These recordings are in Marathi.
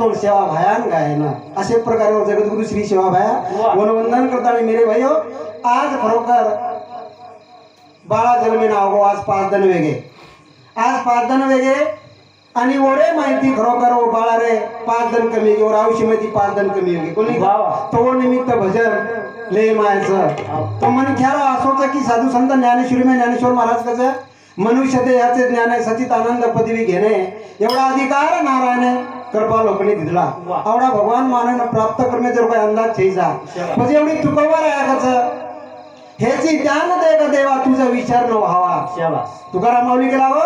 पतोन सेवा भायान गायन अशा प्रकारे जगद्गुरु श्री सेवा भाया. वनवंदन करताना मेरे भाई आज खरोखर बाळा जन्मे नाव आज पाच जण वेगे. आज पाच जण वेगे. आणि ओढे माहिती खरोखर ओ बाळा रे पाच जण कमी गे रावशी माहिती पाच जण कमी वेगे कोणी. तो निमित्त भजन ले मायचं. तो मन ख्याला असोच की साधू संत ज्ञानेश्वरी में ज्ञानेश्वर महाराज कसं? मनुष्य ते याचे ज्ञान आहे सचित आनंद पदवी घेणे. एवढा अधिकार नारायण कृपा लोकने दिला. एवढा भगवान मानव प्राप्त करणे जर काही अंदाज छेजा म्हणजे एवढी चुकवणार आहे कसं हेची ज्ञान दे ग देवा तुझा विचार न व्हावा. तुकाराम माऊली गेला हो.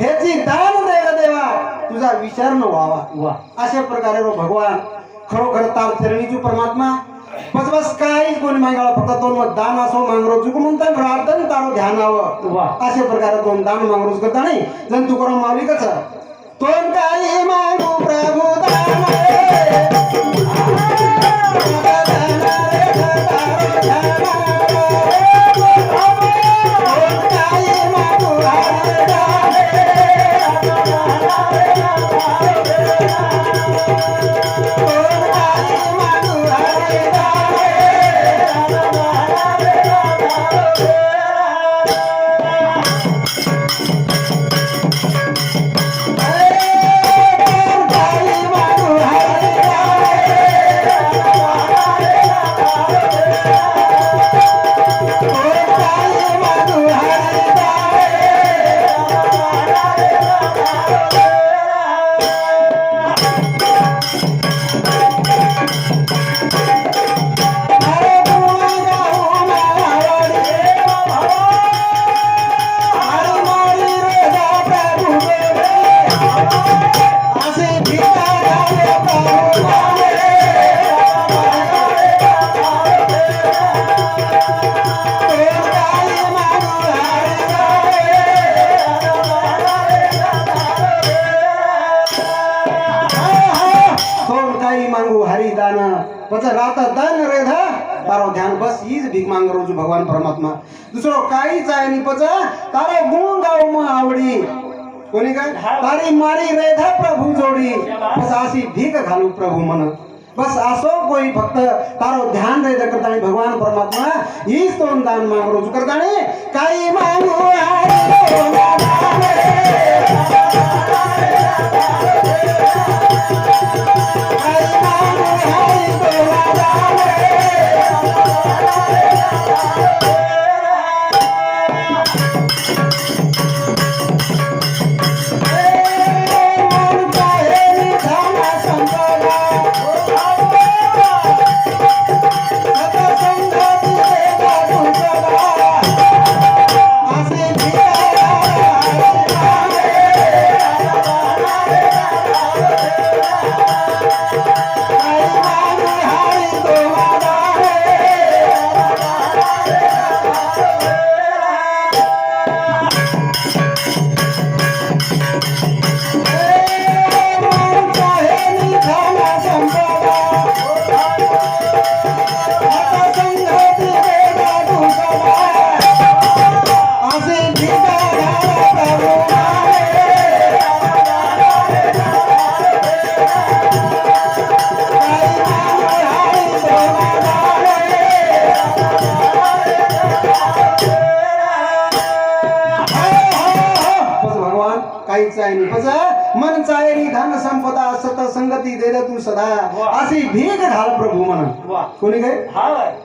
हेची दान दे ग देवा तुझा विचार न व्हावा. वा. अशा प्रकारे रो भगवान खरोखर तार चरणीचू परमात्मा. बस बस काही कोणी मागावा फक्त दोन मग दान असो मांगरो चुक म्हणतात प्रार्थन तारो ध्यानावं अशा प्रकारे दोन दान मागरोज करता नाही. जण तुकाराम माऊली कस? तोंड काही मागू भीक मांग रोजू भगवान परमात्मा. दुसरं काही जाय नि तारे गुण गाव म आवडी. कोणी काय तारी मारी रेधा प्रभू जोडी. बस अशी भीक घालू प्रभू मन बस असो कोई फक्त. तारो ध्यान रेद करताने भगवान परमात्मा. हीच तोंड दान माग रोजू करतानी. काही मागू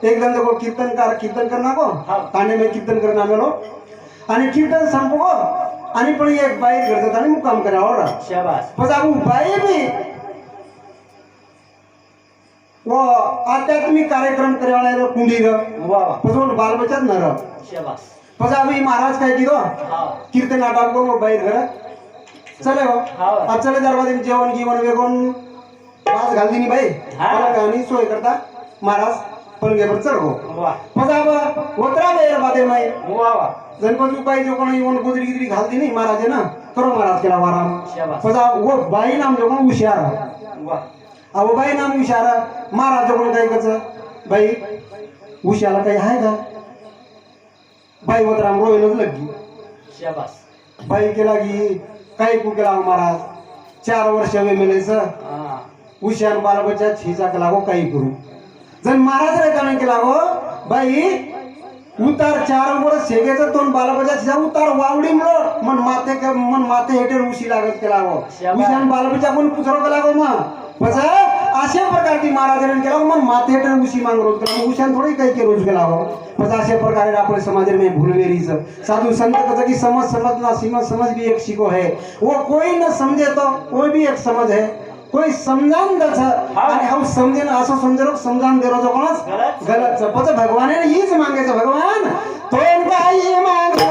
एक जण को कीर्तनकार कीर्तन करना को हा. तांडे में कीर्तन करना मेलो आणि कीर्तन संपको आणि पण एक बाई घडतात आणि मुक्काम करा और शाबास. बस आपण बाई भी वो आध्यात्मिक कार्यक्रम करे वाला कुंडी ग. वा बाल बचत न रह अभी महाराज काय की दो हा. कीर्तन आटाल को बाई घर. चले हो. आज चले दरवाजे जेवण गिवण वेगून घाल दिनी बाई. हा. आणि सोय करता. महाराज. ओतरा बेर बादे माय वा. वा गणपती बाई जो कोणी येऊन गुजरी गिजरी घालती नाही महाराज ना? करो महाराज केला वाराम शाबास. पजा वो बाई नाम जो कोण हुशार. अहो बाई नाम हुशार. महाराज जो कोण काय कच बाई हुशाला काही आहे का? बाई वतराम रोयनच लगी शाबास बाई केला की काही कु केला हो महाराज? चार वर्ष वे मेलेचं हा. उशान बालबच्चा छिचा केला हो काही करू. जण महाराज काय केला हो बाई उतार चार वर्ष शेगेचं तोंड छिचा उतार वावडी मुळ. मन माते के- मन माते हेटेर उशी लागत केला हो. उशान बालबच्चा कोण पुसरो केला हो मग. बस अशा प्रकारची महाराजांनी केला मन माते हेटेर उशी मांग रोज केला उशान थोडी काही के रोज केला हो बस अशा प्रकारे आपले समाज में भूलवेरीच. साधु संत कहते कि समझ समझना सीमा समझ भी एक सीखो है. वो कोई न समझे तो कोई भी एक समझ है. कोई समजान दच आणि हा। समजेन असं समजेलो समजान देरो जो कोणच गलत. गलत। पच भगवाने हीच मागायचं भगवान। तो काही मागू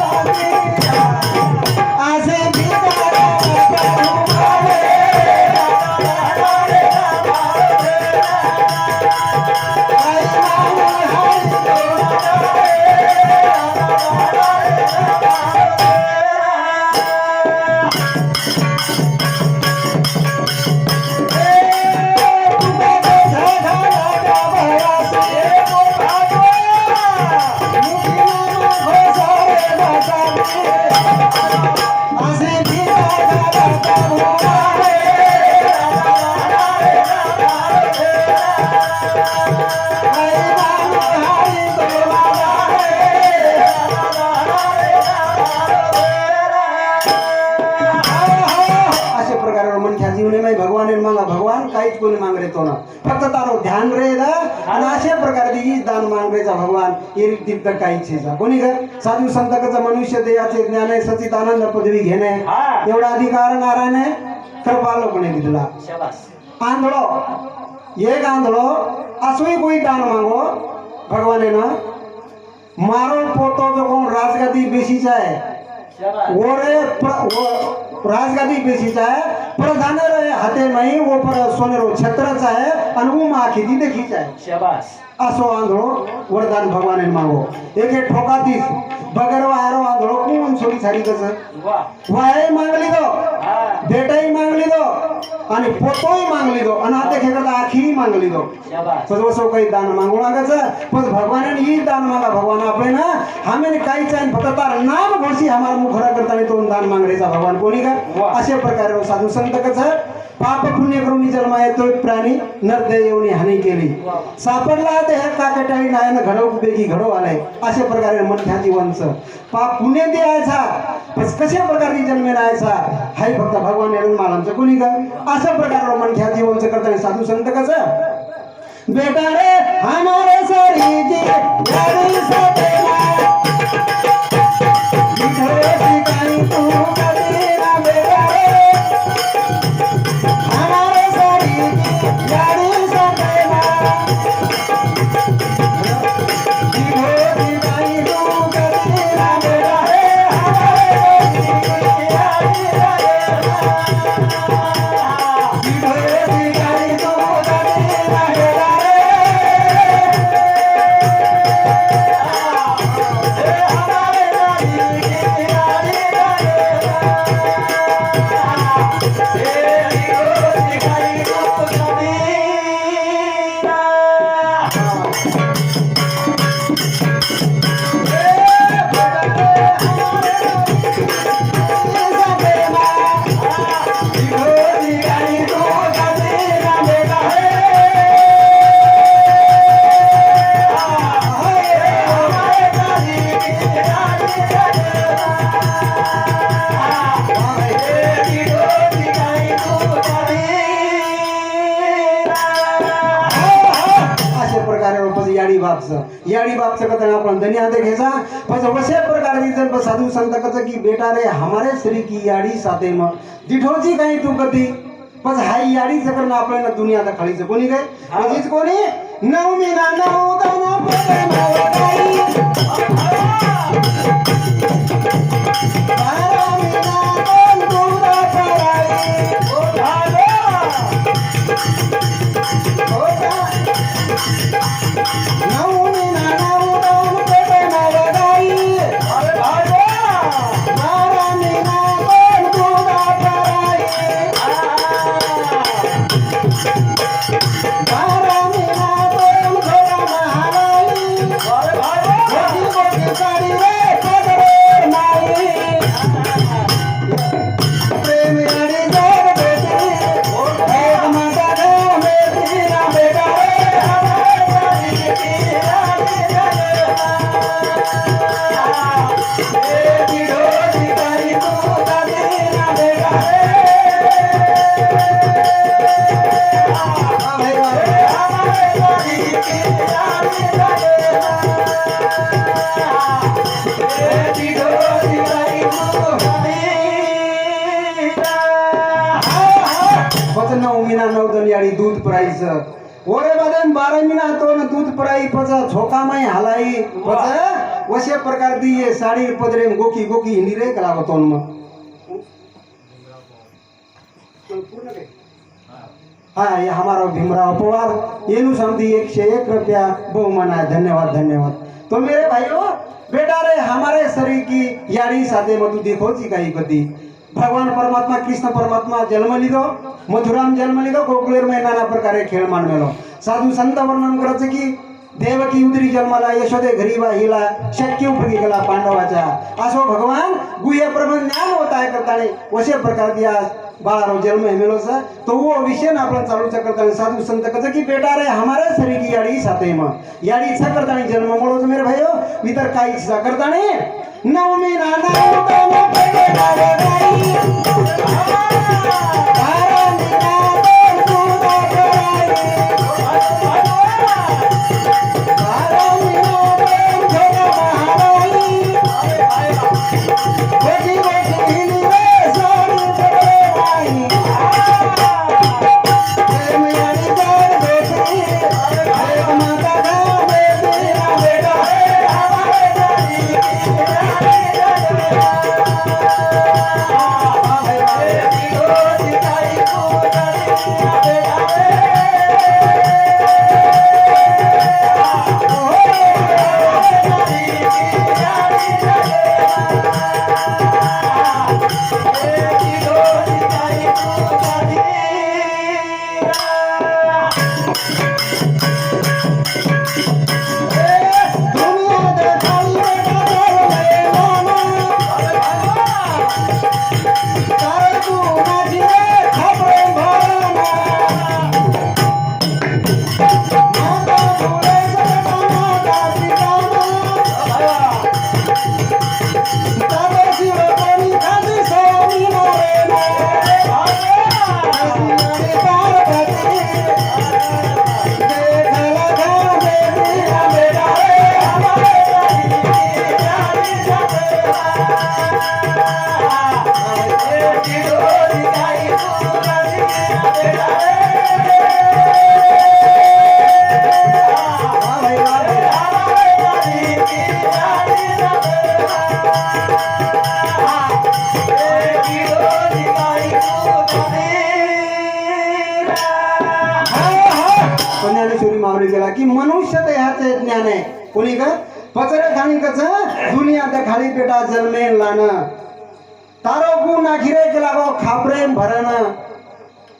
अशा दान मांग रेचा भगवान ये तीर्थ काहीच छेचा कोणी कर साधू संतकचा मनुष्य देयाचे ज्ञान आहे सचित आनंद पदवी घेणे हा. एवढा अधिकार नारायणे कृपालो कोणी दिला? आंधळो. एक आंधळो असोही कोई दान मागो? भगवाने ना? मारो पोतो जो कोण राजगादी बेशीचा आहे. ओरे राजगादी बेसीचा आहे. प्रधान हाते नाही वो पर सोनेरो छत्रच आहे आणि वो माखी देखीच आहे. शाबास. असो आंधळो वरदान भगवाने मागो. एक एक ठोकातीस बगर वायरो आंधळो कोण सोडी साडी कसं? वाय मागली दो हा. बेटाही मागली दो आणि पोतोही मागली दो आणि आता खेळता आखी मागली दो शाबास सर्व सो काही दान मागू लागायचं पण भगवान ही दान मागा. भगवान आपले ना हमें काहीच आहे फक्त तार नाम घोषी हमारा मुखरा करता तो दान मागण्याचा भगवान कोणी का. अशा प्रकारे साधू संत कसं? पाप पुण्य करून जन्म येतो प्राणी नरदे येऊन हानी केली. सापडला तर ह्या काकटाळी नायन घडव बेगी घडव आलाय अशा प्रकारे मन ह्या पाप पुण्य द्यायचा बस कशा प्रकारे जन्म राहायचा हाय फक्त भगवान येऊन मालांचं कोणी का? अशा प्रकारे मन जीवांचं जीवनचं करताना साधू संत कसं? बेटा रे हमारे सारी जी तू संत कच की बेटा रे हमारे श्री की याडी साथे मग दिठोची काही तू कधी पण हाय याडीचं करणं आपल्याला दुनिया तर खालीचं कोणी काय म्हणजेच कोणी नवमी ना नऊ दाना दादी की रानी जग. बेटी ढोली करी तू पच नऊ मिना नऊ दली आणि दूध परायचं ओरे बादे बारा मिना तो न दूध पराई पच झोका माई हालाई पच वशे प्रकार दी ये साडी पदरे गोकी गोकी हिंदी रे कला बतोन हाँ हमारा भीमराव पवार. इन समझी एक से एक रुपया. बहुमान है धन्यवाद धन्यवाद. तो मेरे भाइयों बेटा रे हमारे शरीर की यारी साधे मधु देखो जी कहीं कदी भगवान परमात्मा कृष्ण परमात्मा जन्म लिदो. मधुराम जन्म लिदो. गोकुलेर में नाना प्रकार खेल मान मांडलेलो साधु संत वर्णन करते की देवकी उदरी जन्माला यशोदे घरी हिला शक्य उपयोगी केला पांडवाचा. असो भगवान गुह्य प्रबंध ज्ञान होत आहे करताने वशे प्रकार दिया बाळाराव जन्म हेमेलो सा तो वो विषय ना आपला चालूचा करताना साधू संत कसं की बेटा रे हमारे शरीर की याडी साते मग याडी इच्छा करताने जन्म म्हणून मेरे भाईओ मी तर काही इच्छा करताने. नवमी ना की रानी गेला की मनुष्य तर ह्याचे ज्ञान आहे. कोणी का? खाणी कच दुनिया खाली पेटा जन्मे लान तारो गु नाखिरे गेला गो खापरे भरण.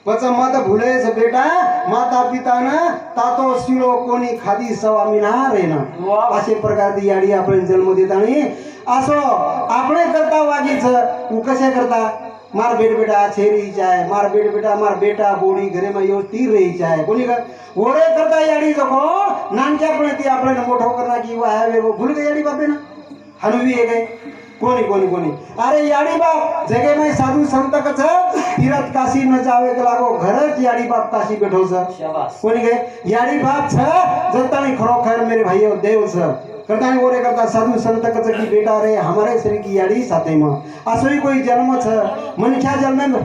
बच्चा मत छ बेटा माता पिता ना तातो शिरो कोणी खादी सवा मिनार आहे ना। प्रकार दी याडी आपण जन्म देता आणि असो आपणे करता वागीच कसे करता? मार बेट बेटा छेरीचा आहे मार बेट बेटा मार बेटा बोडी घरेमा यो तीर रही आहे कोणी का? ओढे करता याडी जखो नानक्यापणे ती आपल्याला मोठं करना की वा भूल भुल याडी बापे ना हनुवी एक कोणी कोणी कोणी? अरे याडी बाप जगे में साधू संत कच तीरथ काशी न जावे के लागो? घरच याडी बाप काशी बैठो छ गे? याडी बाप छ जतानी खरोखर मेरे भाइयों देव छ करतानी ओरे करता साधू संत कच की बेटा रे हमारे शरीर की याडी साथे में असोई कोई जन्म छ मनख्या जन्मे में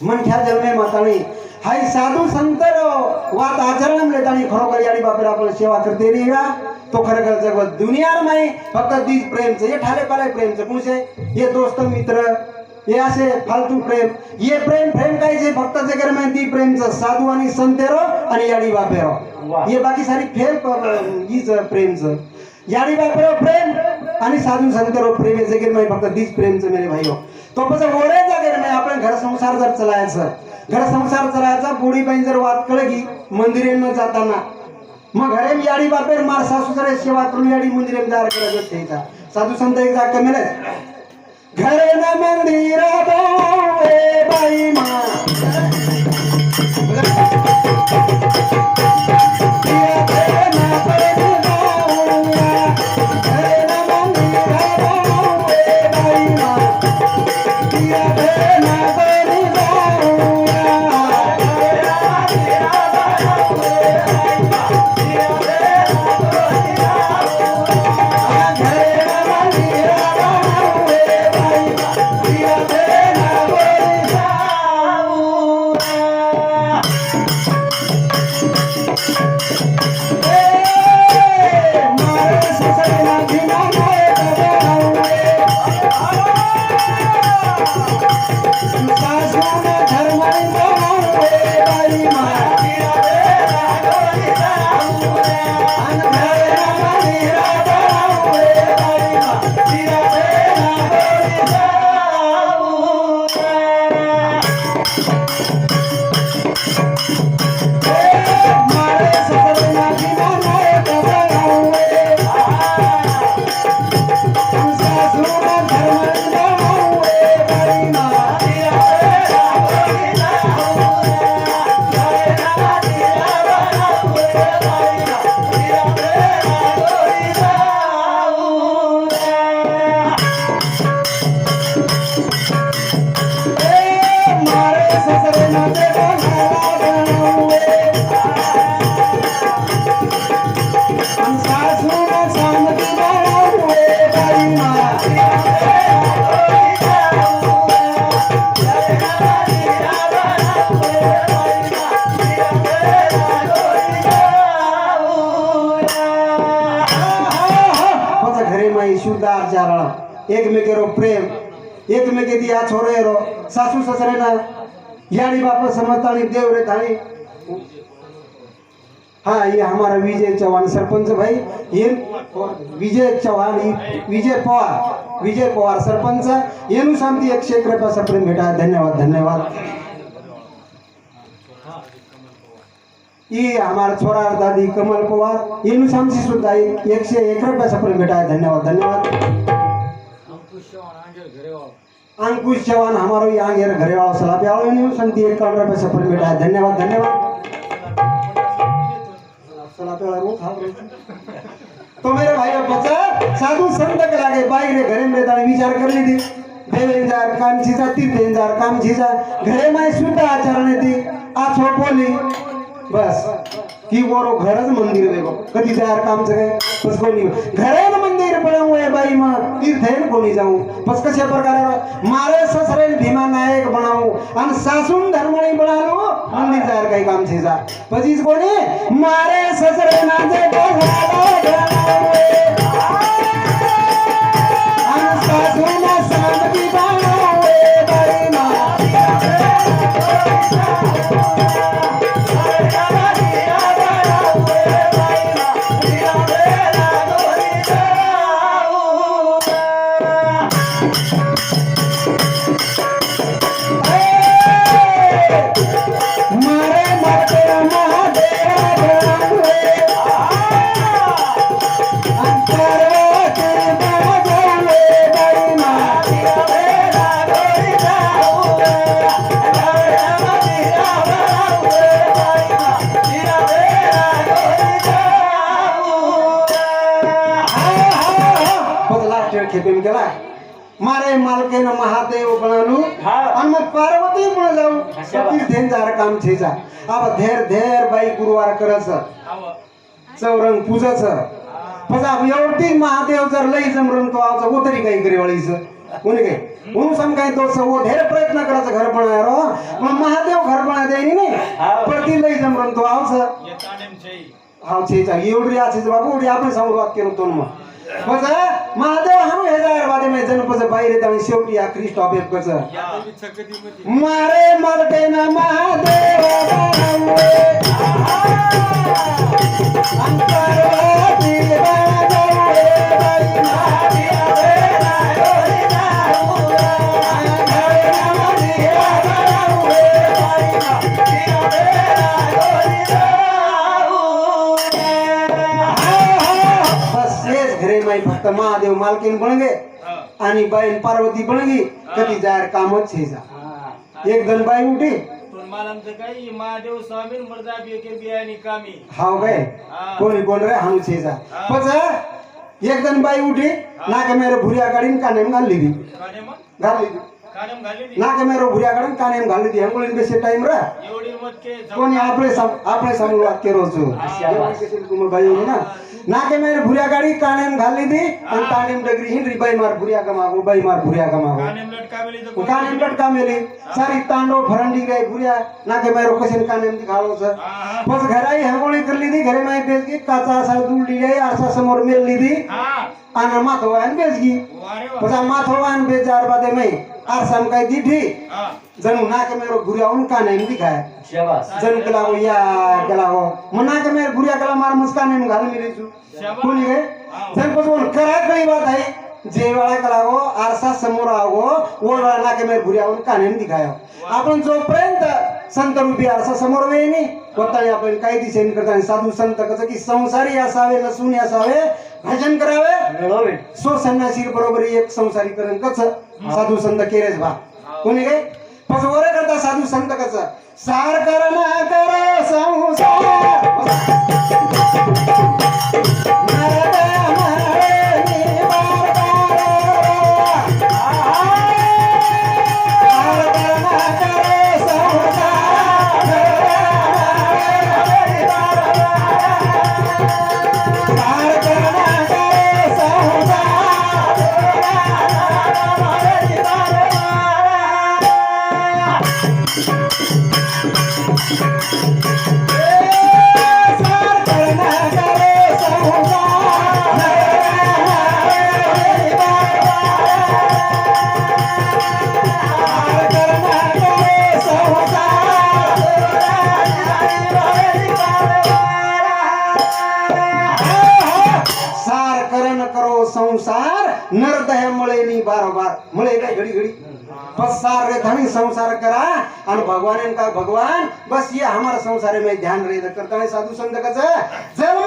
मनख्या जन्मे माताणी हाय साधू संत रो वात आचरण ले ताणी खरोखर याडी बापेर आपण सेवा करते रे या तो खरं खरं जगवत दुनियारमाही फक्त दीज प्रेमचं हे ठालेपाले प्रेमचं कुणचे हे दोस्त मित्र हे असे फालतू प्रेम. हे प्रेम प्रेम काय जे फक्त जगर माहिती प्रेमचं साधू आणि संतेरो आणि याडी बापेरो हे बाकी सारी फेम हीच प्रेमचं याडी बापेरो प्रेम आणि साधू संतेरो प्रेम हे जगेर माहिती फक्त दीज प्रेमचं मेरे भाई हो तो पण ओरे जगेर माहिती आपण घर संसार जर चलायचं. घर संसार चलायचा बुढी बाई जर वाद कळ की न जाताना मग घरे मी याडी बापेर मार सासू सरे सेवा करून याडी मंदिर दार करत ठेचा साधू संत एक जाग मेले घरे न मंदिर बाई. घरे माई एकमेकेरो प्रेम एकमेके दिया छोरेरो सासू ससरे ना यानी बाप समजतानी देव रे थानी हाँ ये हमारा विजय चव्हाण सरपंच भाई ये विजय चव्हाण विजय पवार विजय पवार सरपंच येनु शांती एकशे एक रुपया सप्रेम भेटा धन्यवाद धन्यवाद ये हमारा छोरा दादी कमल पवार इन शांती सुद्धा एकशे एक रुपया सप्रेम भेटा धन्यवाद धन्यवाद। अंकुश चौहान हमारो आंगेर घेर घरे वाला सलाह पे आओ। येनु एक करोड़ रुपये सप्रेम भेटा धन्यवाद धन्यवाद। सलाह तो मेरे भाई और बच्चा साधु संत के लागे बाइक रे घरे में दाने विचार कर ली थी। देव इंजार काम चीजा तीर्थ इंजार काम चीजा घरे में शुद्ध आचरण थी। आ बोली। बस. ती वरो घरच मंदिर देखो कभी तयार कामचं काय? बस कोणी घरात मंदिर बनवूया बाई मग. को नहीं जाऊ? बस प्रकार प्रकारे मारे ससरे भीमा नायक बनाऊ. आणि सासून धर्मणी बनालो मंदिर तयार कई काम जा. पचीस नहीं मारे ससरे नाजे को सांगती प्रेम केला मारे मालकेनं महादेव बनालू हा. आणि मग पार्वती पण जाऊ बा. तीर्थेन जार काम छेजा अब धेर धेर बाई गुरुवार करस. चौरंग पूजच हा. पजा एवढी महादेव जर लई जमरून तो आवचा वो तरी काही करे वळीच कोणी काय? म्हणून सम काही तो वो धेर प्रयत्न करायचं घर बनाय रो मग महादेव घर बनाय देईनी नाही. हा. पण ती लई जमरून तो आवच हाव छेचा एवढी आछे बाबू एवढी आपण संवाद केलो तो मग पज महादेव हाणू हे जाय वादे मै जन पज बाहेर या ख्रिस्ट ऑफेप कच मारे मरते ना महादेव. अंतर्वादी बाई महादेव. फक्त महादेव मालकीन बनगे आणि बाई पार्वती बनगी कधी जायर कामच हे जा. हा. एक जण बाई उठी. महादेव स्वामी मर्दा बेके कामी. हाव गे हा. कोणी कोण रे हाणू छे जा. पच एक जण बाई उठी नाके मेरो भुरिया गाडीन कानेम घालली दी काने मग? घालली दी कानेम घाली ती. नाके मेरो भुरिया गाडीन कानेम घालली दी अंगुलीन बेसे टाइम रा एवढी मत के कोणी आपले सम- आपले समोर वाक्य रोजो तुम्ही बाई हो ना नाके मेरो भुरिया गाडी कानेम घालली दी आणि कानेम डगरी हिंडरी बाई मार भुरिया कमागो बाई मार भुरिया कमागो कानेम लटका मेली तर कानेम लटका मेली सारी तांडो फरंडी गई भुरिया नाके मेरो कशन कानेम सर हा, हा. बस घराई हंगोळी करली ती। घरे माई बेस गी काचा असा दुलडी गई आरसा समोर मेलली ती। हा आणि माथो वान बेस गी वारे वा. बस माथो वान बेस जार बादे मै आरसाम काय दिठी? हा. जणू नाके मेरो गुरियाहून कानेम दिखाय शाबास. जण केला हो या केला हो. मग नाके मेरो गुरिया केला मार मुस्कानेम घाल मिरेचू कोणी गे जण पसवून करा कळी बात आहे. जे वेळा केला हो आरसा समोर आहो वो वेळा नाके मेरो गुरियाहून कानेम दिखायो आपण जोपर्यंत संत रूपी आरसा समोर वेणी कोणताही आपण काही दिशेने करता साधू संत कसं की संसारी असावे लसून असावे भजन करावे? मिळवले सो संन्यासी बरोबर एक संसारी करण कच साधू संत केरेच बा. कोणी गे पण वर करता साधू संत कच सार कर ना कर संसार. भगवान का भगवान? बस ये हमारा संसार में ध्यान रहे करता है साधु संत का जब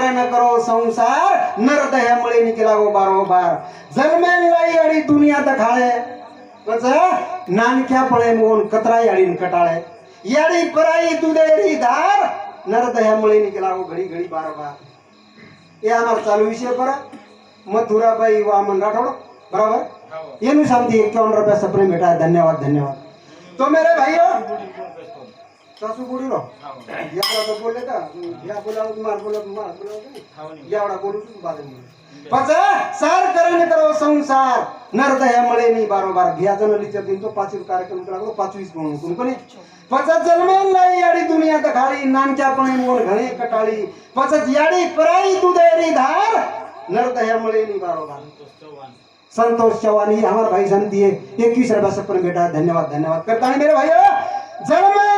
करे न करो संसार नर दह्यामुळे निकेला गो बारोबार जन्मेलाई अडी दुनिया दखाळे नानक्या पळे मोन कतराई अडीन कटाळे. याडी पराई तुदेरी धार नर दह्यामुळे निकेला गो घडी घडी बारोबार हे आम्हाला चालू विषय बरं मथुराबाई वामन राठौड़ बराबर? हो. ये नु एक रुपया सपने बेटा धन्यवाद धन्यवाद. तो मेरे भाइयों सासू बोलू एवढा बोलले का? या बोला मार बोला मार बोला एवढा बोलू बाजू पच सार करणे करो संसार. नरदया मळे नाही बारोबार. घ्याजन लिचर दिन तो पाचवी कार्यक्रम लागलो पाचवीच म्हणून. कोण कोणी? पचत जन्मेल नाही याडी दुनिया तर खाली नानक्यापणे मोर घणे कटाळी. पचत याडी पराई दुधेरी धार. नरदया मळे नाही बारोबार. संतोष चौहान ही हमारे भाई सन दिए इक्कीस रुपया से पर बेटा. धन्यवाद धन्यवाद करता है मेरे भाइयों जन्म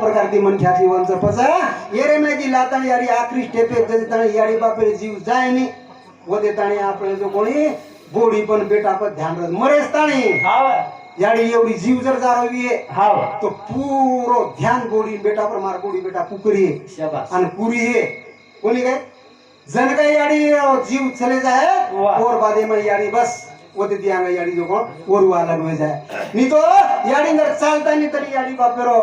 प्रकार ती मन ख्याती वंच पसा. येरे मेगी लाताणी यारी आखरी स्टेपे जरी ताणी यारी बापे जीव जाय नी वदे ताणी आपले जो कोणी बोडी पण बेटा पण ध्यान रख मरेच ताणी. याडी एवढी जीव जर जारवी आहे तो पूरो ध्यान बोडी बेटा पर मार बोडी बेटा पुकरी शाबास. आणि पुरी आहे. कोणी काय? जन काय याडी जीव चले जाए वाह. और बादे में याडी बस. वते दियांगा याडी जो कोण ओरु अलग हो जाए नहीं तो याडी नर चालता नहीं तरी याडी बापेरो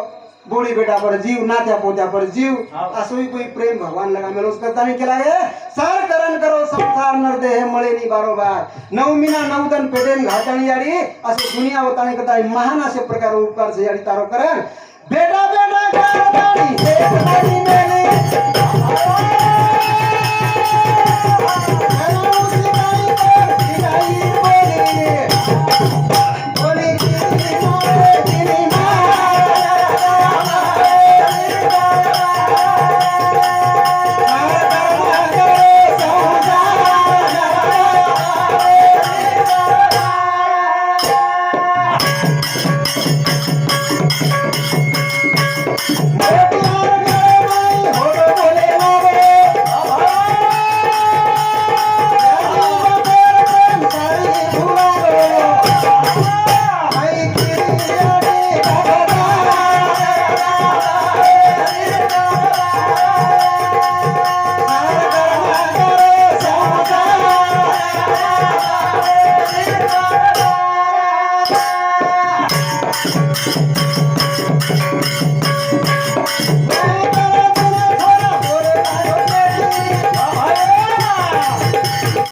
बूढ़ी बेटा पर जीव नात्या पोचा पर जीव असोई कोई प्रेम भगवान लगा मैंने उसका तानी के लागे सर करण करो संसार नर देह है मळे नी बारोबार. नौ मीना नवदन पेडेन घाटाणी यारी असे दुनिया वताणी करता महान असे प्रकार उपकार से याडी तारो करण. बेटा बेटा गाडाणी हे ताणी मेने